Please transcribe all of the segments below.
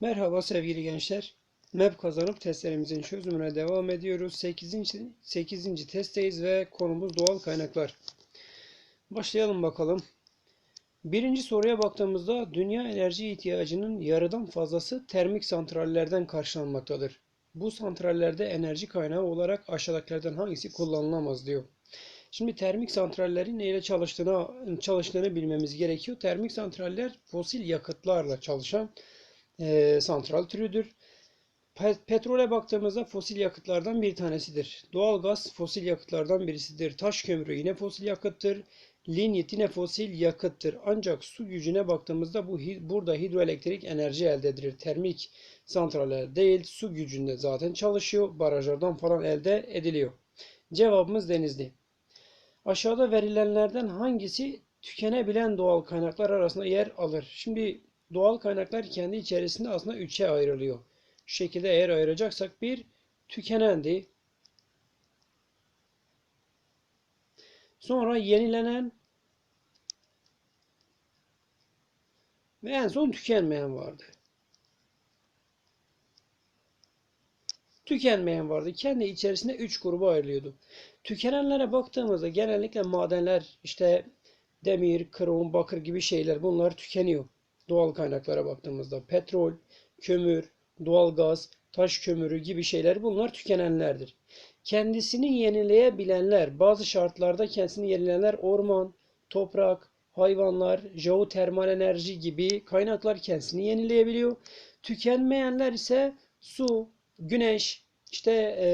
Merhaba sevgili gençler. MEP kazanıp testlerimizin çözümüne devam ediyoruz. 8. 8. testteyiz ve konumuz doğal kaynaklar. Başlayalım bakalım. Birinci soruya baktığımızda dünya enerji ihtiyacının yarıdan fazlası termik santrallerden karşılanmaktadır. Bu santrallerde enerji kaynağı olarak aşağıdakilerden hangisi kullanılamaz diyor. Şimdi termik santrallerin neyle çalıştığını, çalıştığını bilmemiz gerekiyor. Termik santraller fosil yakıtlarla çalışan e, santral türüdür. Pe- petrole baktığımızda fosil yakıtlardan bir tanesidir. Doğalgaz fosil yakıtlardan birisidir. Taş kömürü yine fosil yakıttır. Linyit yine fosil yakıttır. Ancak su gücüne baktığımızda bu burada hidroelektrik enerji elde edilir. Termik santraller değil, su gücünde zaten çalışıyor. Barajlardan falan elde ediliyor. Cevabımız denizli. Aşağıda verilenlerden hangisi tükenebilen doğal kaynaklar arasında yer alır? Şimdi doğal kaynaklar kendi içerisinde aslında üçe ayrılıyor. Şu şekilde eğer ayıracaksak bir tükenendi. Sonra yenilenen ve en son tükenmeyen vardı. Tükenmeyen vardı. Kendi içerisinde üç gruba ayrılıyordu. Tükenenlere baktığımızda genellikle madenler işte demir, krom, bakır gibi şeyler bunlar tükeniyor. Doğal kaynaklara baktığımızda petrol, kömür, doğalgaz, taş kömürü gibi şeyler bunlar tükenenlerdir. Kendisini yenileyebilenler, bazı şartlarda kendisini yenileyenler orman, toprak, hayvanlar, jeotermal enerji gibi kaynaklar kendisini yenileyebiliyor. Tükenmeyenler ise su, güneş, işte e,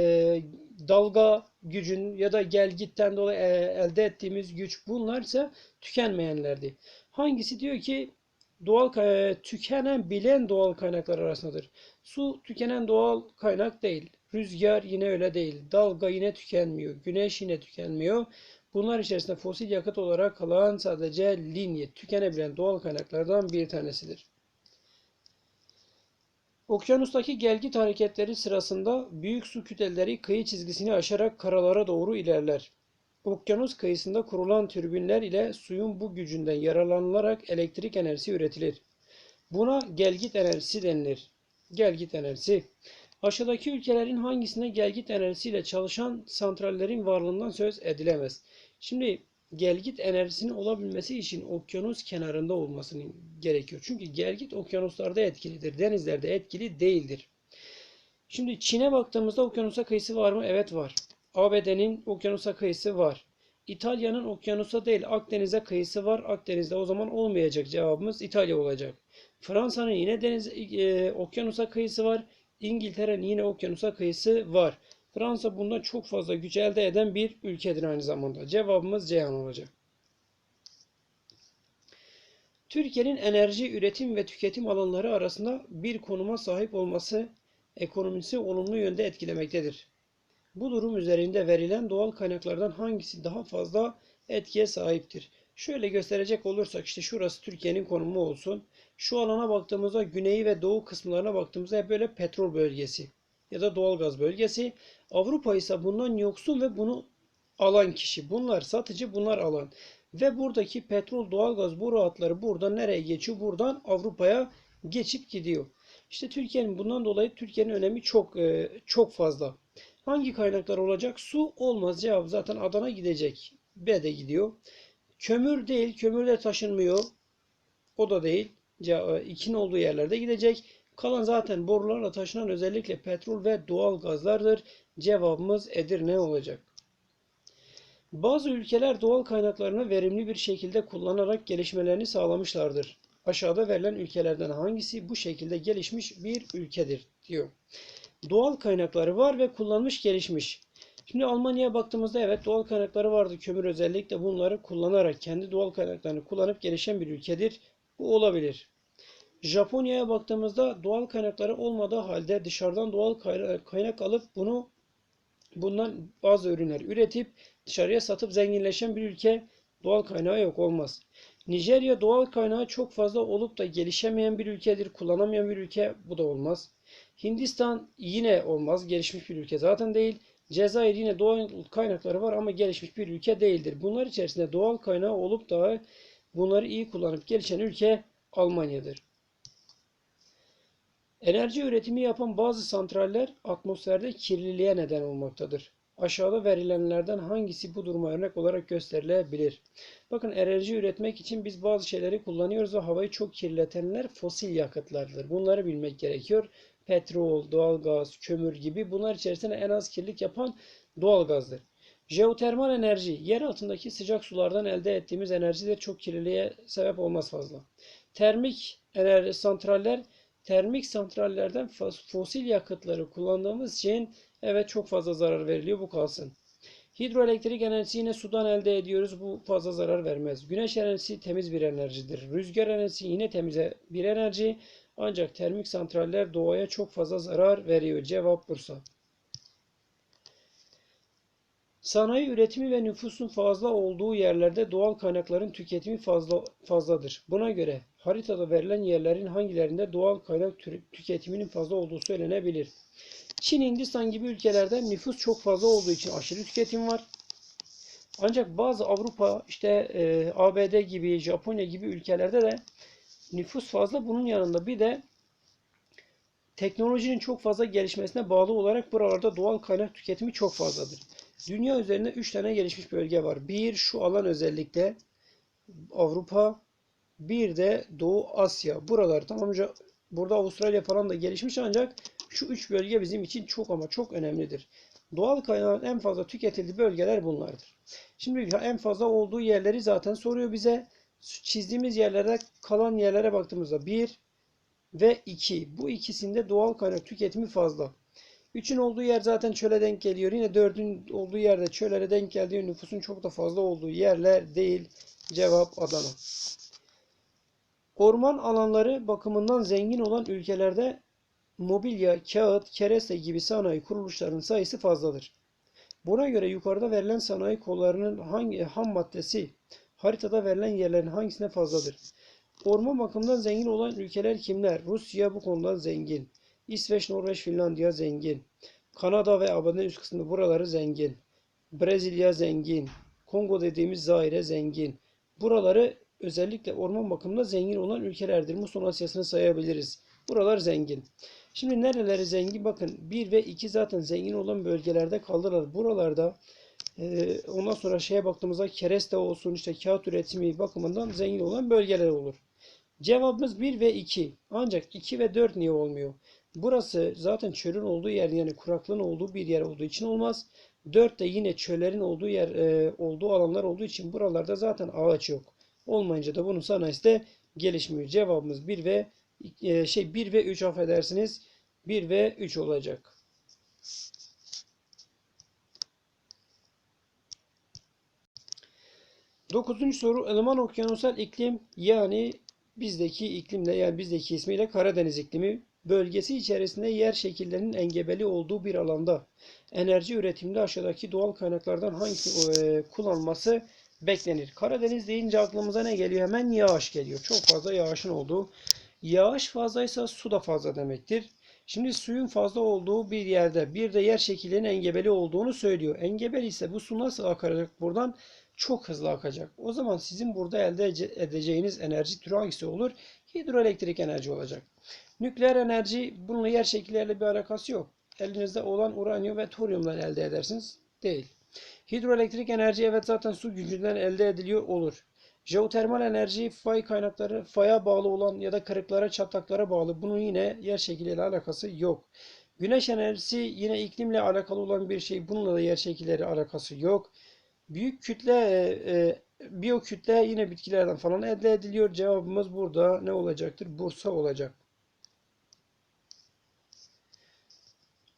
dalga gücün ya da gelgitten dolayı e, elde ettiğimiz güç bunlar ise tükenmeyenlerdi. Hangisi diyor ki doğal kay- tükenen bilen doğal kaynaklar arasındadır. Su tükenen doğal kaynak değil. Rüzgar yine öyle değil. Dalga yine tükenmiyor. Güneş yine tükenmiyor. Bunlar içerisinde fosil yakıt olarak kalan sadece linyit tükenebilen doğal kaynaklardan bir tanesidir. Okyanustaki gelgit hareketleri sırasında büyük su kütleleri kıyı çizgisini aşarak karalara doğru ilerler. Okyanus kıyısında kurulan türbinler ile suyun bu gücünden yararlanılarak elektrik enerjisi üretilir. Buna gelgit enerjisi denilir. Gelgit enerjisi. Aşağıdaki ülkelerin hangisinde gelgit enerjisiyle çalışan santrallerin varlığından söz edilemez? Şimdi gelgit enerjisinin olabilmesi için okyanus kenarında olmasının gerekiyor. Çünkü gelgit okyanuslarda etkilidir, denizlerde etkili değildir. Şimdi Çin'e baktığımızda okyanusa kıyısı var mı? Evet var. ABD'nin okyanusa kıyısı var. İtalya'nın okyanusa değil Akdeniz'e kıyısı var. Akdeniz'de o zaman olmayacak cevabımız İtalya olacak. Fransa'nın yine deniz e, okyanusa kıyısı var. İngiltere'nin yine okyanusa kıyısı var. Fransa bunda çok fazla güç elde eden bir ülkedir aynı zamanda. Cevabımız Ceyhan olacak. Türkiye'nin enerji üretim ve tüketim alanları arasında bir konuma sahip olması ekonomisi olumlu yönde etkilemektedir. Bu durum üzerinde verilen doğal kaynaklardan hangisi daha fazla etkiye sahiptir? Şöyle gösterecek olursak işte şurası Türkiye'nin konumu olsun. Şu alana baktığımızda güneyi ve doğu kısımlarına baktığımızda hep böyle petrol bölgesi ya da doğalgaz bölgesi. Avrupa ise bundan yoksun ve bunu alan kişi. Bunlar satıcı, bunlar alan. Ve buradaki petrol, doğalgaz boru hatları buradan nereye geçiyor? Buradan Avrupa'ya geçip gidiyor. İşte Türkiye'nin bundan dolayı Türkiye'nin önemi çok e, çok fazla. Hangi kaynaklar olacak? Su olmaz. Cevap zaten Adana gidecek. B de gidiyor. Kömür değil. Kömür de taşınmıyor. O da değil. Ce- İkinin olduğu yerlerde gidecek. Kalan zaten borularla taşınan özellikle petrol ve doğal gazlardır. Cevabımız Edirne olacak. Bazı ülkeler doğal kaynaklarını verimli bir şekilde kullanarak gelişmelerini sağlamışlardır. Aşağıda verilen ülkelerden hangisi bu şekilde gelişmiş bir ülkedir diyor. Doğal kaynakları var ve kullanmış gelişmiş. Şimdi Almanya'ya baktığımızda evet doğal kaynakları vardı. Kömür özellikle bunları kullanarak kendi doğal kaynaklarını kullanıp gelişen bir ülkedir. Bu olabilir. Japonya'ya baktığımızda doğal kaynakları olmadığı halde dışarıdan doğal kaynak alıp bunu bundan bazı ürünler üretip dışarıya satıp zenginleşen bir ülke doğal kaynağı yok olmaz. Nijerya doğal kaynağı çok fazla olup da gelişemeyen bir ülkedir, kullanamayan bir ülke bu da olmaz. Hindistan yine olmaz, gelişmiş bir ülke zaten değil. Cezayir yine doğal kaynakları var ama gelişmiş bir ülke değildir. Bunlar içerisinde doğal kaynağı olup da bunları iyi kullanıp gelişen ülke Almanya'dır. Enerji üretimi yapan bazı santraller atmosferde kirliliğe neden olmaktadır. Aşağıda verilenlerden hangisi bu duruma örnek olarak gösterilebilir? Bakın enerji üretmek için biz bazı şeyleri kullanıyoruz ve havayı çok kirletenler fosil yakıtlardır. Bunları bilmek gerekiyor. Petrol, doğalgaz, kömür gibi bunlar içerisinde en az kirlilik yapan doğalgazdır. Jeotermal enerji, yer altındaki sıcak sulardan elde ettiğimiz enerjidir. Çok kirliliğe sebep olmaz fazla. Termik enerji santraller, termik santrallerden fosil yakıtları kullandığımız için evet çok fazla zarar veriliyor. Bu kalsın. Hidroelektrik enerjisi yine sudan elde ediyoruz. Bu fazla zarar vermez. Güneş enerjisi temiz bir enerjidir. Rüzgar enerjisi yine temiz bir enerji. Ancak termik santraller doğaya çok fazla zarar veriyor. Cevap Bursa. Sanayi üretimi ve nüfusun fazla olduğu yerlerde doğal kaynakların tüketimi fazla fazladır. Buna göre haritada verilen yerlerin hangilerinde doğal kaynak tüketiminin fazla olduğu söylenebilir. Çin, Hindistan gibi ülkelerde nüfus çok fazla olduğu için aşırı tüketim var. Ancak bazı Avrupa, işte e, ABD gibi, Japonya gibi ülkelerde de nüfus fazla. Bunun yanında bir de teknolojinin çok fazla gelişmesine bağlı olarak buralarda doğal kaynak tüketimi çok fazladır. Dünya üzerinde 3 tane gelişmiş bölge var. Bir şu alan özellikle Avrupa, bir de Doğu Asya. Buralar tamamca burada Avustralya falan da gelişmiş ancak şu üç bölge bizim için çok ama çok önemlidir. Doğal kaynağın en fazla tüketildiği bölgeler bunlardır. Şimdi en fazla olduğu yerleri zaten soruyor bize. Çizdiğimiz yerlerde kalan yerlere baktığımızda 1 ve 2. Bu ikisinde doğal kaynak tüketimi fazla. 3'ün olduğu yer zaten çöle denk geliyor. Yine 4'ün olduğu yerde çöllere denk geldiği nüfusun çok da fazla olduğu yerler değil. Cevap Adana. Orman alanları bakımından zengin olan ülkelerde mobilya, kağıt, kereste gibi sanayi kuruluşlarının sayısı fazladır. Buna göre yukarıda verilen sanayi kollarının hangi ham maddesi haritada verilen yerlerin hangisine fazladır? Orman bakımından zengin olan ülkeler kimler? Rusya bu konuda zengin. İsveç, Norveç, Finlandiya zengin. Kanada ve ABD'nin üst kısmı buraları zengin. Brezilya zengin. Kongo dediğimiz Zaire zengin. Buraları özellikle orman bakımında zengin olan ülkelerdir. Muson Asya'sını sayabiliriz. Buralar zengin. Şimdi nereleri zengin? Bakın 1 ve 2 zaten zengin olan bölgelerde kaldılar. Buralarda e, ondan sonra şeye baktığımızda kereste olsun işte kağıt üretimi bakımından zengin olan bölgeler olur. Cevabımız 1 ve 2. Ancak 2 ve 4 niye olmuyor? Burası zaten çölün olduğu yer yani kuraklığın olduğu bir yer olduğu için olmaz. 4 de yine çöllerin olduğu yer e, olduğu alanlar olduğu için buralarda zaten ağaç yok. Olmayınca da bunun sanayisi de gelişmiyor. Cevabımız 1 ve e, şey 1 ve 3 affedersiniz. 1 ve 3 olacak. Dokuzuncu soru ılıman okyanusal iklim yani bizdeki iklimle yani bizdeki ismiyle Karadeniz iklimi bölgesi içerisinde yer şekillerinin engebeli olduğu bir alanda enerji üretiminde aşağıdaki doğal kaynaklardan hangisi e, kullanılması beklenir? Karadeniz deyince aklımıza ne geliyor? Hemen yağış geliyor. Çok fazla yağışın olduğu. Yağış fazlaysa su da fazla demektir. Şimdi suyun fazla olduğu bir yerde bir de yer şekillerinin engebeli olduğunu söylüyor. Engebeli ise bu su nasıl akacak buradan? Çok hızlı akacak. O zaman sizin burada elde edeceğiniz enerji türü hangisi olur? Hidroelektrik enerji olacak. Nükleer enerji bununla yer şekilleriyle bir alakası yok. Elinizde olan uranyum ve toryumdan elde edersiniz. Değil. Hidroelektrik enerji evet zaten su gücünden elde ediliyor olur. Jeotermal enerji fay kaynakları faya bağlı olan ya da kırıklara çatlaklara bağlı. Bunun yine yer şekilleriyle alakası yok. Güneş enerjisi yine iklimle alakalı olan bir şey. Bununla da yer şekilleri alakası yok. Büyük kütle e, e, biyokütle yine bitkilerden falan elde ediliyor. Cevabımız burada ne olacaktır? Bursa olacak.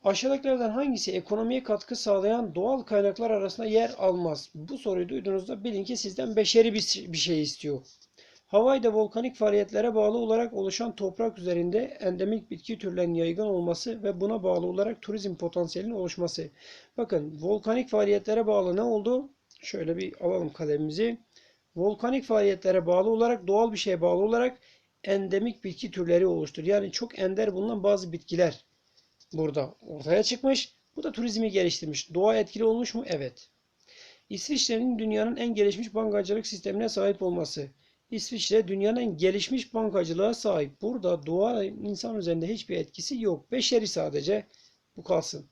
Aşağıdakilerden hangisi ekonomiye katkı sağlayan doğal kaynaklar arasında yer almaz? Bu soruyu duyduğunuzda bilin ki sizden beşeri bir şey istiyor. Hawaii'de volkanik faaliyetlere bağlı olarak oluşan toprak üzerinde endemik bitki türlerinin yaygın olması ve buna bağlı olarak turizm potansiyelinin oluşması. Bakın volkanik faaliyetlere bağlı ne oldu? Şöyle bir alalım kalemimizi. Volkanik faaliyetlere bağlı olarak doğal bir şeye bağlı olarak endemik bitki türleri oluştur. Yani çok ender bulunan bazı bitkiler burada ortaya çıkmış. Bu da turizmi geliştirmiş. Doğa etkili olmuş mu? Evet. İsviçre'nin dünyanın en gelişmiş bankacılık sistemine sahip olması. İsviçre dünyanın en gelişmiş bankacılığa sahip. Burada doğa insan üzerinde hiçbir etkisi yok. Beşeri sadece bu kalsın.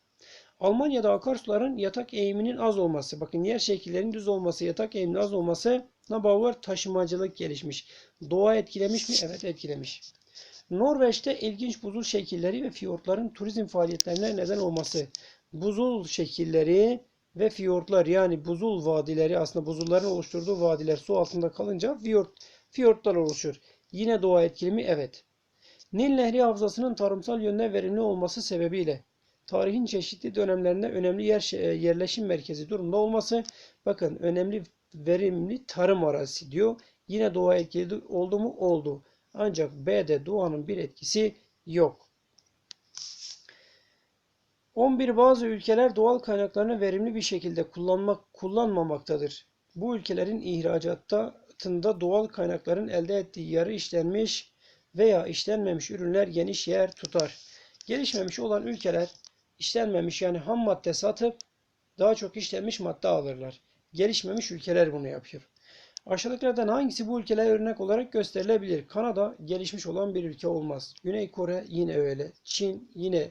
Almanya'da akarsuların yatak eğiminin az olması, bakın yer şekillerinin düz olması, yatak eğiminin az olması var? Taşımacılık gelişmiş. Doğa etkilemiş mi? Evet etkilemiş. Norveç'te ilginç buzul şekilleri ve fiyortların turizm faaliyetlerine neden olması. Buzul şekilleri ve fiyortlar yani buzul vadileri aslında buzulların oluşturduğu vadiler su altında kalınca fiyort, fiyortlar oluşur. Yine doğa etkili mi? Evet. Nil Nehri Havzası'nın tarımsal yönden verimli olması sebebiyle tarihin çeşitli dönemlerinde önemli yer yerleşim merkezi durumda olması bakın önemli verimli tarım arazisi diyor. Yine doğa etkili oldu mu? Oldu. Ancak B'de doğanın bir etkisi yok. 11 bazı ülkeler doğal kaynaklarını verimli bir şekilde kullanmak kullanmamaktadır. Bu ülkelerin ihracatında doğal kaynakların elde ettiği yarı işlenmiş veya işlenmemiş ürünler geniş yer tutar. Gelişmemiş olan ülkeler işlenmemiş yani ham madde satıp daha çok işlenmiş madde alırlar. Gelişmemiş ülkeler bunu yapıyor. Aşağıdakilerden hangisi bu ülkeler örnek olarak gösterilebilir? Kanada gelişmiş olan bir ülke olmaz. Güney Kore yine öyle. Çin yine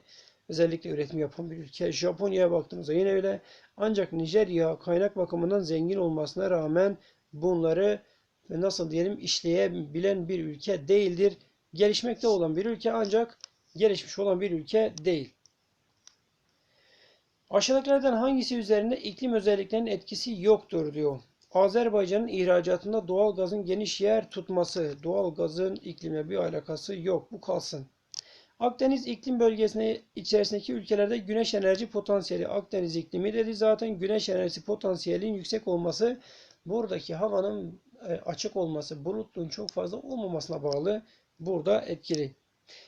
özellikle üretim yapan bir ülke. Japonya'ya baktığımızda yine öyle. Ancak Nijerya kaynak bakımından zengin olmasına rağmen bunları nasıl diyelim işleyebilen bir ülke değildir. Gelişmekte olan bir ülke ancak gelişmiş olan bir ülke değil. Aşağıdakilerden hangisi üzerinde iklim özelliklerinin etkisi yoktur diyor. Azerbaycan'ın ihracatında doğal gazın geniş yer tutması. Doğal gazın iklime bir alakası yok. Bu kalsın. Akdeniz iklim bölgesine içerisindeki ülkelerde güneş enerji potansiyeli Akdeniz iklimi dedi. Zaten güneş enerjisi potansiyelinin yüksek olması buradaki havanın e, açık olması, bulutluğun çok fazla olmamasına bağlı burada etkili.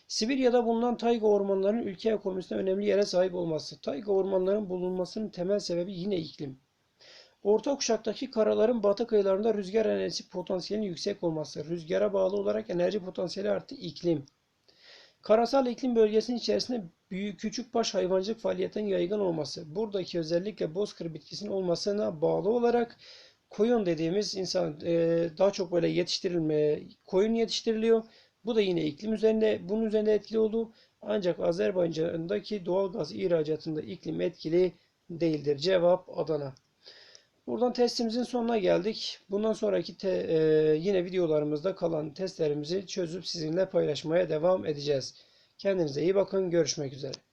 Sibirya'da bulunan tayga ormanlarının ülke ekonomisinde önemli yere sahip olması. Tayga ormanlarının bulunmasının temel sebebi yine iklim. Orta kuşaktaki karaların batı kıyılarında rüzgar enerjisi potansiyelinin yüksek olması. Rüzgara bağlı olarak enerji potansiyeli artı iklim. Karasal iklim bölgesinin içerisinde büyük küçük baş hayvancılık faaliyetinin yaygın olması. Buradaki özellikle bozkır bitkisinin olmasına bağlı olarak koyun dediğimiz insan e, daha çok böyle yetiştirilme koyun yetiştiriliyor. Bu da yine iklim üzerinde bunun üzerinde etkili oldu. Ancak Azerbaycan'daki doğal gaz ihracatında iklim etkili değildir. Cevap Adana. Buradan testimizin sonuna geldik. Bundan sonraki te, e, yine videolarımızda kalan testlerimizi çözüp sizinle paylaşmaya devam edeceğiz. Kendinize iyi bakın. Görüşmek üzere.